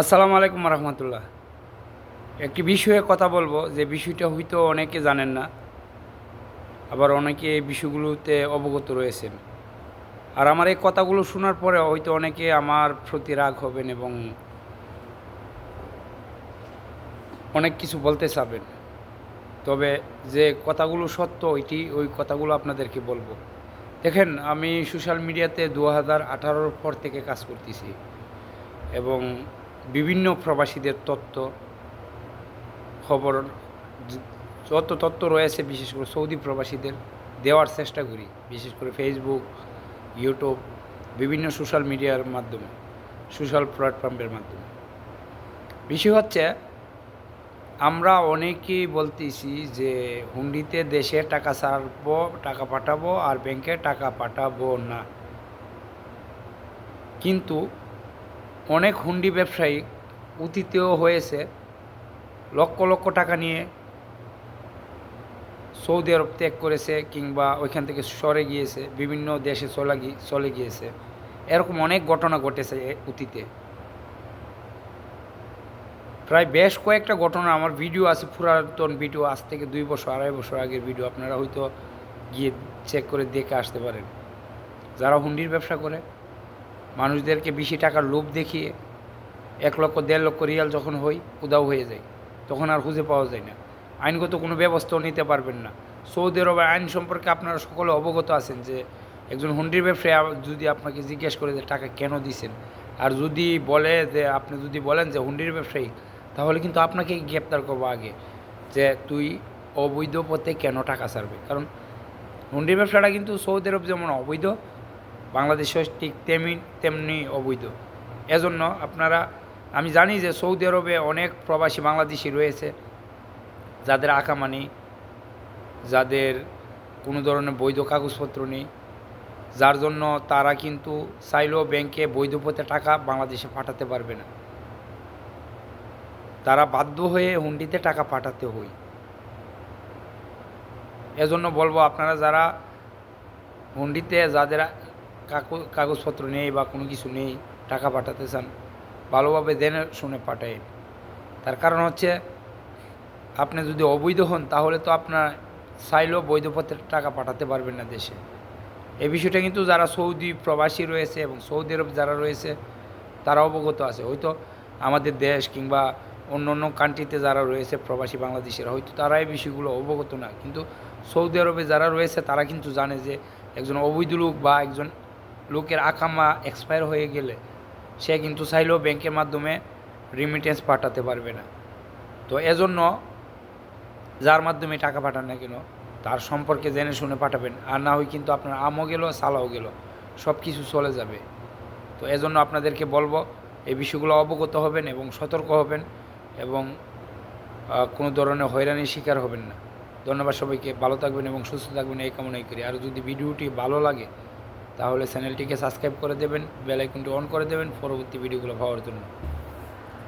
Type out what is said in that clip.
আসসালামু আলাইকুম রহমতুল্লাহ। একটি বিষয়ে কথা বলব, যে বিষয়টা হয়তো অনেকে জানেন না, আবার অনেকে এই বিষয়গুলোতে অবগত রয়েছেন। আর আমার এই কথাগুলো শোনার পরে হয়তো অনেকে আমার প্রতি রাগ হবেন এবং অনেক কিছু বলতে চাবেন। তবে যে কথাগুলো সত্য, ওইটি, ওই কথাগুলো আপনাদেরকে বলব। দেখেন, আমি সোশ্যাল মিডিয়াতে দু হাজার আঠারোর পর থেকে কাজ করতেছি এবং বিভিন্ন প্রবাসীদের তথ্য, খবর, যত তথ্য রয়েছে, বিশেষ করে সৌদি প্রবাসীদের দেওয়ার চেষ্টা করি। বিশেষ করে ফেসবুক ইউটিউব বিভিন্ন সোশ্যাল মিডিয়ার মাধ্যমে সোশ্যাল প্ল্যাটফর্মের মাধ্যমে। বিষয় হচ্ছে, আমরা অনেকেই বলতেছি যে হুন্ডিতে দেশে টাকা ছাড়বো, টাকা পাঠাবো, আর ব্যাংকে টাকা পাঠাবো না। কিন্তু অনেক হুন্ডি ব্যবসায়ী অতীতেও হয়েছে লক্ষ লক্ষ টাকা নিয়ে সৌদি আরব ত্যাগ করেছে কিংবা ওইখান থেকে সরে গিয়েছে, বিভিন্ন দেশে চলে চলে গিয়েছে। এরকম অনেক ঘটনা ঘটেছে অতীতে প্রায় বেশ কয়েকটা ঘটনা, আমার ভিডিও আছে, পুরাতন ভিডিও, আজ থেকে দুই বছর, আড়াই বছর আগের ভিডিও, আপনারা হয়তো গিয়ে চেক করে দেখে আসতে পারেন। যারা হুন্ডির ব্যবসা করে মানুষদেরকে বেশি টাকার লোভ দেখিয়ে এক লক্ষ, দেড় লক্ষ রিয়াল যখন হই উদাও হয়ে যায়। তখন আর খুঁজে পাওয়া যায় না। আইনগত কোনো ব্যবস্থাও নিতে পারবেন না। সৌদি আরবের আইন সম্পর্কে আপনারা সকলে অবগত আছেন যে, একজন হুন্ডির ব্যবসায়ী যদি আপনাকে জিজ্ঞেস করে যে টাকা কেন দিছেন, আর যদি বলে যে, আপনি যদি বলেন যে হুন্ডির ব্যবসায়ী, তাহলে কিন্তু আপনাকে গ্রেপ্তার করব আগে যে, তুই অবৈধ পথে কেন টাকা ছাড়বে? কারণ হুন্ডির ব্যবসাটা কিন্তু সৌদি আরব যেমন অবৈধ বাংলাদেশেও ঠিক তেমনি তেমনি অবৈধ। এজন্য আপনারা, আমি জানি যে সৌদি আরবে অনেক প্রবাসী বাংলাদেশি রয়েছে, যাদের আঁকামা নেই যাদের কোনো ধরনের বৈধ কাগজপত্র নেই, যার জন্য তারা কিন্তু চাইলেও ব্যাংকে বৈধ পথে টাকা বাংলাদেশে পাঠাতে পারবে না। তারা বাধ্য হয়ে হুন্ডিতে টাকা পাঠাতে হয়। এজন্য বলব আপনারা যারা হুন্ডিতে, যাদের কাগজপত্র নেই বা কোনো কিছু নেই, টাকা পাঠাতে চান, ভালোভাবে জেনে শুনে পাঠায় তার কারণ হচ্ছে, আপনি যদি অবৈধ হন, তাহলে তো আপনার চাইলেও বৈধপত্রের টাকা পাঠাতে পারবেন না দেশে। এই বিষয়টা কিন্তু যারা সৌদি প্রবাসী রয়েছে এবং সৌদি আরব যারা রয়েছে, তারা অবগত আছে। হয়তো আমাদের দেশ কিংবা অন্য অন্য কান্ট্রিতে যারা রয়েছে, প্রবাসী বাংলাদেশের, হয়তো তারা এই বিষয়গুলো অবগত না। কিন্তু সৌদি আরবে যারা রয়েছে, তারা কিন্তু জানে যে একজন অবৈধ লোক বা একজন লোকের আকামা এক্সপায়ার হয়ে গেলে সে কিন্তু চাইলেও ব্যাংকের মাধ্যমে রিমিটেন্স পাঠাতে পারবে না। তো এজন্য যার মাধ্যমে টাকা পাঠান না কেন, তার সম্পর্কে জেনে শুনে পাঠাবেন। আর না হয় কিন্তু আপনার আমও গেল, সালাও গেল সব কিছু চলে যাবে। তো এজন্য আপনাদেরকে বলব, এই বিষয়গুলো অবগত হবেন এবং সতর্ক হবেন এবং কোনো ধরনের হয়রানির শিকার হবেন না। ধন্যবাদ সবাইকে, ভালো থাকবেন এবং সুস্থ থাকবেন, এই কামনাই করি। আর যদি ভিডিওটি ভালো লাগে তাহলে চ্যানেলটিকে সাবস্ক্রাইব করে দেবেন বেলাইকনটি অন করে দেবেন পরবর্তী ভিডিওগুলো পাওয়ার জন্য।